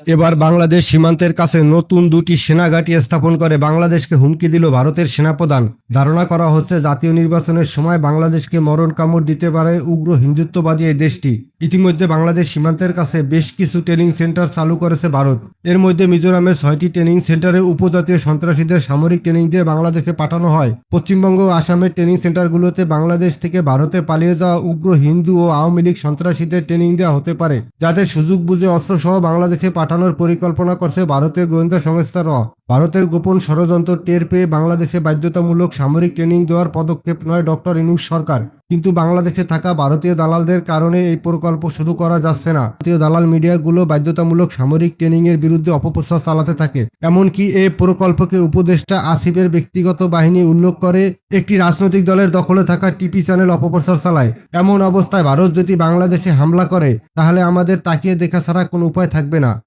এবার বাংলাদেশ সীমান্তের কাছে নতুন দুটি সেনাঘাঁটি স্থাপন করে বাংলাদেশকে হুমকি দিল ভারতের সেনাপ্রধান। ধারণা করা হচ্ছে জাতীয় নির্বাচনের সময় বাংলাদেশকে মরণ কামড় দিতে পারে উগ্র হিন্দুত্ববাদী এই দেশটি। ইতিমধ্যে বাংলাদেশ সীমান্তের কাছে বেশ কিছু ট্রেনিং সেন্টার চালু করেছে ভারত। এর মধ্যে মিজোরামের ছয়টি ট্রেনিং সেন্টারে উপজাতীয় সন্ত্রাসীদের সামরিক ট্রেনিং দিয়ে বাংলাদেশে পাঠানো হয়। পশ্চিমবঙ্গ ও আসামের ট্রেনিং সেন্টারগুলোতে বাংলাদেশ থেকে ভারতে পালিয়ে যাওয়া উগ্র হিন্দু ও আওয়ামী লীগ সন্ত্রাসীদের ট্রেনিং দেওয়া হতে পারে। যাদের সুযোগ বুঝে অস্ত্রসহ বাংলাদেশে পাঠানোর পরিকল্পনা করছে ভারতের গোয়েন্দা সংস্থা র ভারতের গোপন ষড়যন্ত্র টের পেয়ে বাংলাদেশে বাধ্যতামূলক সামরিক ট্রেনিং দেওয়ার পদক্ষেপ নয় ডক্টর ইনুস সরকার। কিন্তু বাংলাদেশে থাকা ভারতীয় দালালদের কারণে এই প্রকল্প শুরু করা যাচ্ছে না। ভারতীয় দালাল মিডিয়াগুলো বাধ্যতামূলক সামরিক ট্রেনিংয়ের বিরুদ্ধে অপপ্রচার চালাতে থাকে। এমনকি এই প্রকল্পকে উপদেষ্টা আসিফের ব্যক্তিগত বাহিনী উল্লেখ করে, একটি রাজনৈতিক দলের দখলে থাকা টিভি চ্যানেল অপপ্রচার চালায়। এমন অবস্থায় ভারত যদি বাংলাদেশে হামলা করে, তাহলে আমাদের তাকিয়ে দেখা ছাড়া কোনো উপায় থাকবে না।